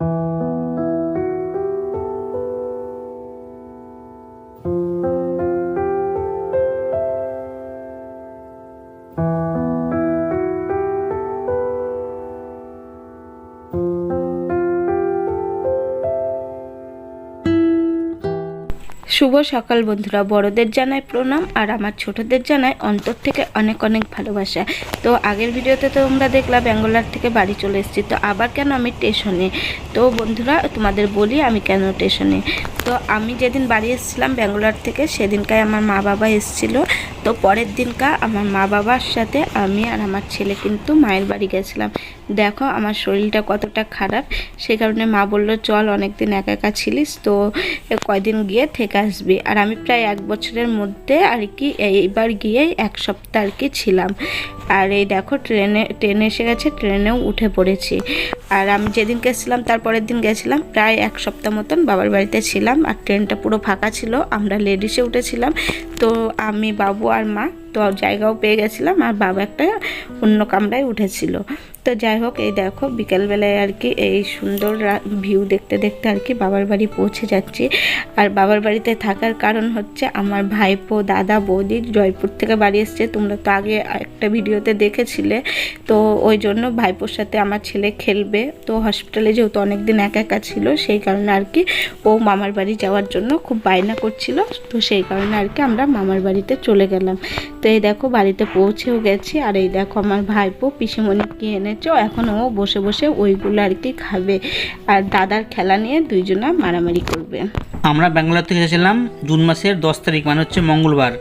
you শুভ সকাল বন্ধুরা। বড়দের জানাই প্রণাম আর আমার ছোটদের জানাই অন্তর থেকে অনেক অনেক ভালোবাসা। তো আগের ভিডিওতে তো তোমরা দেখলা ব্যাঙ্গালোর থেকে বাড়ি চলে এসেছি। তো আবার কেন আমি স্টেশনে? তো বন্ধুরা, তোমাদের বলি আমি কেন স্টেশনে? তো আমি যেদিন বাড়ি এসেছিলাম ব্যাঙ্গালোর থেকে, সেদিনকায় আমার মা বাবা এসেছিল। তো পরের দিনকা আমার মা বাবার সাথে আমি আর আমার ছেলে কিন্তু মায়ের বাড়ি গেছিলাম। দেখো, আমার শরীরটা কতটা খারাপ। সে কারণে মা বলল, চল, অনেকদিন একা একা ছিলিস, তো কয়দিন গিয়ে থেকে আসবি। আর আমি প্রায় এক বছরের মধ্যে আর কি এইবার গিয়ে এক সপ্তাহ আর কি ছিলাম। আর এই দেখো, ট্রেনে ট্রেনে এসে গেছে, ট্রেনেও উঠে পড়েছি। আর আমি যেদিন গেছিলাম তারপরের দিন গেছিলাম, প্রায় এক সপ্তাহ মতন বাবার বাড়িতে ছিলাম, আর ট্রেনটা পুরো ফাঁকা ছিল, আমরা লেডিসে উঠেছিলাম। তো আমি, বাবু আর মা, তো জায়গাও পেয়ে গেছিলাম, আর বাবা একটা অন্য কামরায় উঠেছিল। তো যাই হোক, এই দেখো বিকেলবেলায় আর কি এই সুন্দর ভিউ দেখতে দেখতে আর কি বাবার বাড়ি পৌঁছে যাচ্ছি। আর বাবার বাড়িতে থাকার কারণ হচ্ছে আমার ভাইপো, দাদা, বৌদি জয়পুর থেকে বাড়ি এসছে। তোমরা তো আগে একটা ভিডিওতে দেখেছিলে। তো ওই জন্য ভাইপোর সাথে আমার ছেলে খেলবে। তো হসপিটালে যেহেতু অনেক দিন একা একা ছিল, সেই কারণে আর কি ও মামার বাড়ি যাওয়ার জন্য খুব বায়না করছিল। তো সেই কারণে আর কি আমরা মামার বাড়িতে চলে গেলাম। তো এই দেখো বাড়িতে পৌঁছেও গেছি। আর এই দেখো আমার ভাইপো পিসিমণি কি এনেছো এখন ও বসে বসে ওইগুলো আর কি খাবে। আর দাদার খেলা নিয়ে দুইজনা মারামারি করবে। আমরা ব্যাঙ্গালোর থেকে এসেছিলাম জুন মাসের দশ তারিখ মানে হচ্ছে মঙ্গলবার।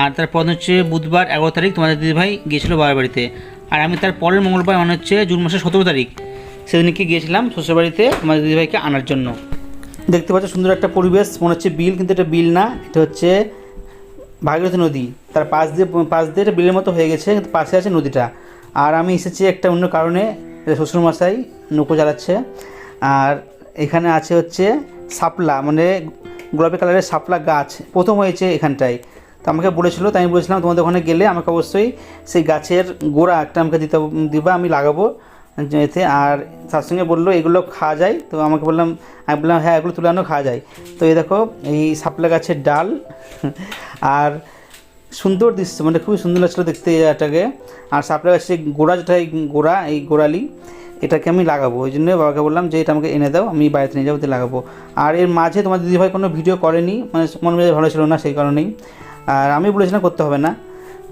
আর তারপর হচ্ছে বুধবার এগারো তারিখ তোমাদের দিদিভাই গিয়েছিল বাবার বাড়িতে। আর আমি তার পরের মঙ্গলবার মানে হচ্ছে জুন মাসের সতেরো তারিখ, সেদিনকে গিয়েছিলাম শ্বশুরবাড়িতে তোমাদের দিদিভাইকে আনার জন্য। দেখতে পাচ্ছ সুন্দর একটা পরিবেশ, মনে হচ্ছে বিল, কিন্তু এটা বিল না, এটা হচ্ছে ভাগীরথী নদী। তার পাশ দিয়ে পাশ দিয়ে এটা বিলের মতো হয়ে গেছে, কিন্তু পাশে আছে নদীটা। আর আমি এসেছি একটা অন্য কারণে শ্বশুরমশাই নৌকো চালাচ্ছে। আর এখানে আছে হচ্ছে শাপলা মানে গোলাপি কালারের শাপলা গাছ। প্রথম হয়েছে এখানটায়। তো আমাকে বলেছিল, তাই আমি বলেছিলাম, তোমাদের ওখানে গেলে আমাকে অবশ্যই সেই গাছের গোড়া একটা আমাকে দিতে দিবা, আমি লাগাবো এতে। আর তার সঙ্গে বলল, এগুলো খাওয়া যায়? তো আমাকে বললাম, আমি বললাম হ্যাঁ এগুলো তুলে আনো, খাওয়া যায়। তো এই দেখো, এই শাপলা গাছের ডাল। আর সুন্দর দৃশ্য মানে খুবই সুন্দর লাগছিল দেখতে এটাকে আর শাপলা গাছের গোড়া যেটা, এই গোড়া, এই গোড়ালি, এটাকে আমি লাগাবো। ওই জন্য বাবাকে বললাম যে, এটা আমাকে এনে দাও, আমি বাড়িতে নিয়ে যাব লাগাবো। আর এর মাঝে তোমার দিদিভাই কোনো ভিডিও করেনি মানে মন মেজাজ ভালো ছিল না সেই কারণেই। আর আমি বলেছিলাম, করতে হবে না।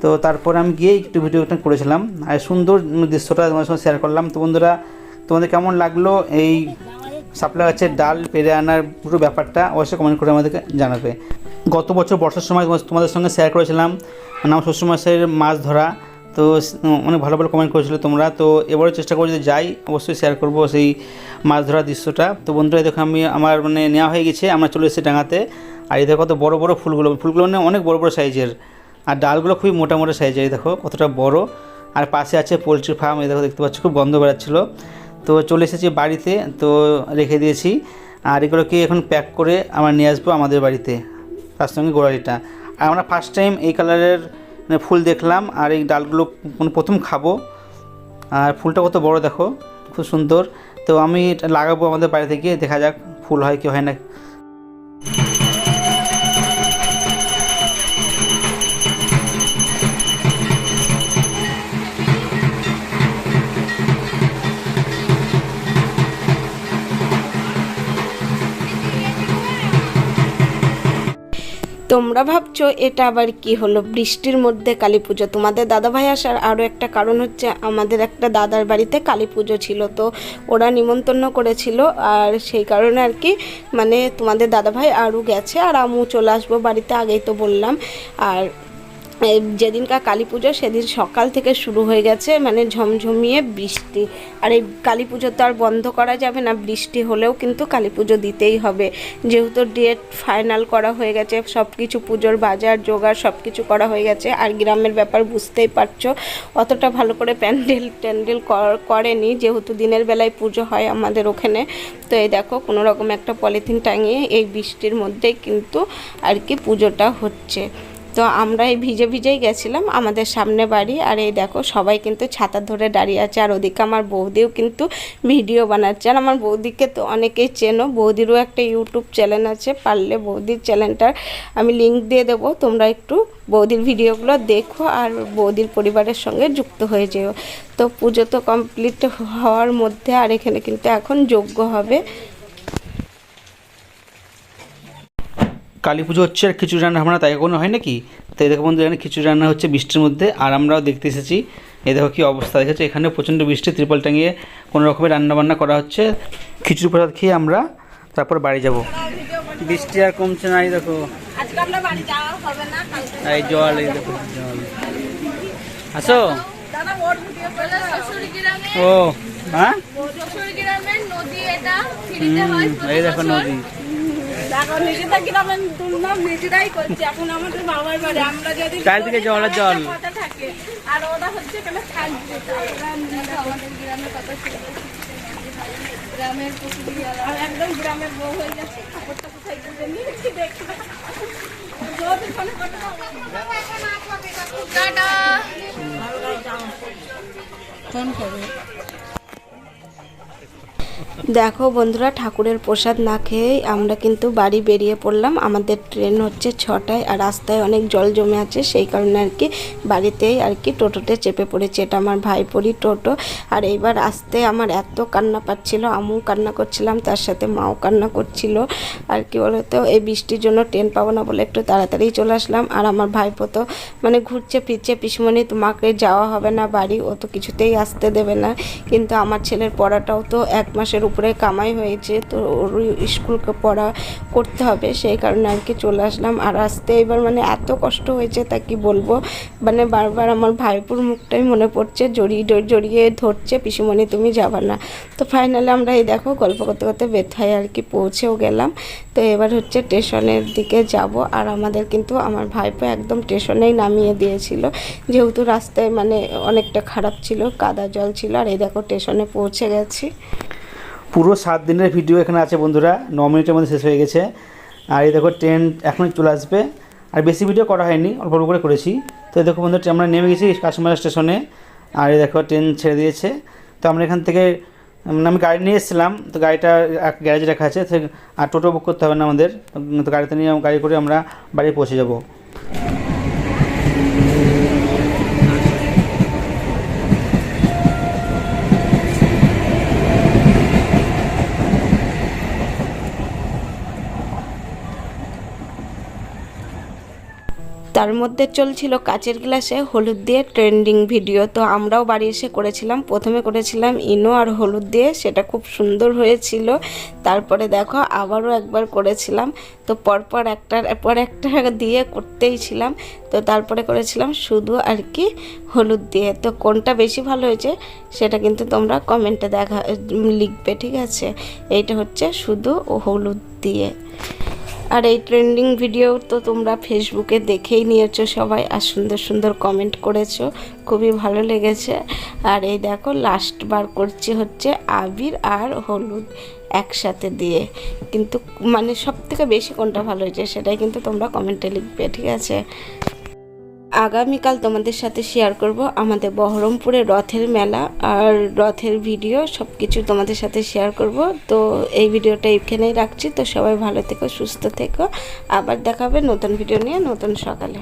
তো তারপরে আমি গিয়ে একটু ভিডিওটা করেছিলাম। আর সুন্দর দৃশ্যটা তোমার সঙ্গে শেয়ার করলাম। তো বন্ধুরা, তোমাদের কেমন লাগল এই শাপলা গাছের ডাল, পেরে আনার পুরো ব্যাপারটা অবশ্যই কমেন্ট করে আমাদেরকে জানাবে। গত বছর বর্ষার সময় তোমাদের সঙ্গে শেয়ার করেছিলাম। মানে আমার শ্বশুরমশাইয়ের মাছ ধরা। তো অনেক ভালো ভালো কমেন্ট করেছিল তোমরা। তো এবারও চেষ্টা করব যদি যাই, অবশ্যই শেয়ার করব সেই মাছ ধরার দৃশ্যটা। তো বন্ধুরা দেখো আমি আমার মানে নেওয়া হয়ে গেছে। আমরা চলে এসেছি ডাঙাতে। আর এই দেখো কত বড় বড় ফুলগুলো। ফুলগুলো মানে অনেক বড় বড় সাইজের আর ডালগুলো খুবই মোটা মোটা সাইজের দেখো কতটা বড়। আর পাশে আছে পোলট্রি ফার্ম এই দেখো দেখতে পাচ্ছ খুব গন্ধ বেড়াচ্ছিল। তো চলে এসেছি বাড়িতে। তো রেখে দিয়েছি। আর এগুলোকে এখন প্যাক করে আমরা নিয়ে আসব আমাদের বাড়িতে। তার সঙ্গে গোড়ালিটা। আর আমরা ফার্স্ট টাইম এই কালারের মানে ফুল দেখলাম, আর এই ডালগুলো প্রথম খাব। আর ফুলটা কত বড় দেখো, খুব সুন্দর। তো আমি এটা লাগাবো আমাদের বাড়ি থেকে, দেখা যাক ফুল হয় কি হয় না। তোমরা ভাবছ এটা আবার কি হলো? বৃষ্টির মধ্যে কালী পুজো। তোমাদের দাদাভাই আসার আরও একটা কারণ হচ্ছে আমাদের একটা দাদার বাড়িতে কালী পুজো ছিল। তো ওরা নিমন্ত্রণ করেছিল আর সেই কারণে আর কি মানে তোমাদের দাদাভাই আরও গেছে আর আমু চলে আসব বাড়িতে আগেই তো বললাম। আর যেদিনকার কালী পুজো, সেদিন সকাল থেকে শুরু হয়ে গেছে মানে ঝমঝমিয়ে বৃষ্টি। আর এই কালী পুজো তো আর বন্ধ করা যাবে না, বৃষ্টি হলেও কিন্তু কালী পুজো দিতেই হবে। যেহেতু ডেট ফাইনাল করা হয়ে গেছে সব কিছু পুজোর বাজার, জোগাড় সব কিছু করা হয়ে গেছে, আর গ্রামের ব্যাপার বুঝতেই পারছ, অতটা ভালো করে প্যান্ডেল ট্যান্ডেল করেনি, যেহেতু দিনের বেলায় পুজো হয় আমাদের ওখানে। তো এই দেখো, কোনো রকম একটা পলিথিন টাঙিয়ে এই বৃষ্টির মধ্যেই কিন্তু আর কি পুজোটা হচ্ছে। তো আমরা এই ভিজে ভিজেই গেছিলাম আমাদের সামনে বাড়ি। আর এই দেখো, সবাই কিন্তু ছাতা ধরে দাঁড়িয়ে আছে। আর ওদিকে আমার বৌদিও কিন্তু ভিডিও বানাচ্ছে। আর আমার বৌদিকে তো অনেকেই চেনো। বৌদিরও একটা ইউটিউব চ্যানেল আছে। পারলে বৌদির চ্যানেলটার আমি লিঙ্ক দিয়ে দেবো। তোমরা একটু বৌদির ভিডিওগুলো দেখো আর বৌদির পরিবারের সঙ্গে যুক্ত হয়ে যেও। তো পুজো তো কমপ্লিট হওয়ার মধ্যে আর এখানে কিন্তু এখন যোগ্য হবে। কালী পুজো হচ্ছে আর খিচুড়ি রান্না, আমরা তাই কোনো হয় নাকি? তাই দেখো বন্ধু এখানে খিচুড়ি রান্না হচ্ছে বৃষ্টির মধ্যে, আর আমরাও দেখতে এসেছি। এ দেখো কী অবস্থা, দেখেছ? এখানে প্রচণ্ড বৃষ্টি, ত্রিপল টাঙিয়ে কোনো রকমের রান্নাবান্না করা হচ্ছে। খিচুড়ি প্রসাদ খেয়ে আমরা তারপর বাড়ি যাব। বৃষ্টি আর কমছে না, এই দেখো। এই জল, এই দেখো, জল। আসো। ও হ্যাঁ? এই দেখো নদী। চারিদিকে জল আর জল। কথা থাকে আর ওরা হচ্ছে গ্রামের প্রকৃতি একদম গ্রামের বউ হয়ে গেছে কাপড়টা কোথায় গুঁজে নিয়েছি দেখি ফোনে টাটা দেখো বন্ধুরা, ঠাকুরের প্রসাদ না খেয়েই আমরা কিন্তু বাড়ি বেরিয়ে পড়লাম। আমাদের ট্রেন হচ্ছে ছটায় আর রাস্তায় অনেক জল জমে আছে, সেই কারণে আর কি বাড়িতেই আর কি টোটোতে চেপে পড়েছে। এটা আমার ভাইপোরই টোটো। আর এইবার আসতে আমার এত কান্না পাচ্ছিল আমিও কান্না করছিলাম, তার সাথে মাও কান্না করছিল। আর কি বলতো, এই বৃষ্টির জন্য ট্রেন পাবো না বলে একটু তাড়াতাড়ি চলে আসলাম। আর আমার ভাইপো তো মানে ঘুরছে, ফিরছে, পিসমণি তোমাকে যাওয়া হবে না বাড়ি, ও তো কিছুতেই আসতে দেবে না। কিন্তু আমার ছেলের পড়াটাও তো এক মাসের উপরে কামাই হয়েছে, তো ওর স্কুলকে পড়া করতে হবে, সেই কারণে আর কি চলে আসলাম। আর আসতে এবার মানে এত কষ্ট হয়েছে তা কি বলব? মানে বারবার আমার ভাইপুর মুখটাই মনে পড়ছে, জড়িয়ে জড়িয়ে ধরছে, পিসিমণি, তুমি যাবা না। তো ফাইনালি আমরা এই দেখো গল্প করতে করতে বেথায় আর কি পৌঁছেও গেলাম। তো এবার হচ্ছে স্টেশনের দিকে যাব, আর আমাদের কিন্তু আমার ভাইপো একদম স্টেশনেই নামিয়ে দিয়েছিল। যেহেতু রাস্তায় মানে অনেকটা খারাপ ছিল, কাদা জল ছিল, আর এই দেখো স্টেশনে পৌঁছে গেছি। পুরো সাত দিনের ভিডিও এখানে আছে বন্ধুরা। ন মিনিটের মধ্যে শেষ হয়ে গেছে। আর এই দেখো ট্রেন এখনই চলে আসবে। আর বেশি ভিডিও করা হয়নি, অল্প অল্প করে করেছি। তো এই দেখো বন্ধুরা, আমরা নেমে গেছি কাশ্মীর স্টেশনে আর এই দেখো ট্রেন ছেড়ে দিয়েছে। তো আমরা এখান থেকে আমি গাড়ি নিয়ে এসেছিলাম। তো গাড়িটা, এক গ্যারেজে রাখা আছে। আর টোটো বুক করতে হবে না আমাদের। তো গাড়িতে নিয়ে গাড়ি করে আমরা বাড়ি পৌঁছে যাব। তার মধ্যে চলছিল কাচের গ্লাসে হলুদ দিয়ে ট্রেন্ডিং ভিডিও। তো আমরাও বাড়ি এসে করেছিলাম। প্রথমে করেছিলাম ইনো আর হলুদ দিয়ে। সেটা খুব সুন্দর হয়েছিল। তারপরে দেখো আবারও একবার করেছিলাম। তো পরপর একটার পর একটা দিয়ে করতেই ছিলাম। তো তারপরে করেছিলাম শুধু আর কি হলুদ দিয়ে। তো কোনটা বেশি ভালো হয়েছে সেটা কিন্তু তোমরা কমেন্টে দেখা, লিখবে, ঠিক আছে? এইটা হচ্ছে শুধু হলুদ দিয়ে। আর এই ট্রেন্ডিং ভিডিও তো তোমরা ফেসবুকে দেখেই নিয়েছো সবাই, আর সুন্দর সুন্দর কমেন্ট করেছ, খুবই ভালো লেগেছে। আর এই দেখো লাস্ট বার করছি হচ্ছে আবির আর হলুদ একসাথে দিয়ে। কিন্তু মানে সব থেকে বেশি কোনটা ভালো হয়েছে সেটাই কিন্তু তোমরা কমেন্টে লিখবে, ঠিক আছে? আগামীকাল তোমাদের সাথে শেয়ার করব আমাদের বহরমপুরে রথের মেলা আর রথের ভিডিও সব কিছু তোমাদের সাথে শেয়ার করব। তো এই ভিডিওটা এখানেই রাখছি। তো সবাই ভালো থেকো, সুস্থ থেকো। আবার দেখাবে নতুন ভিডিও নিয়ে নতুন সকালে।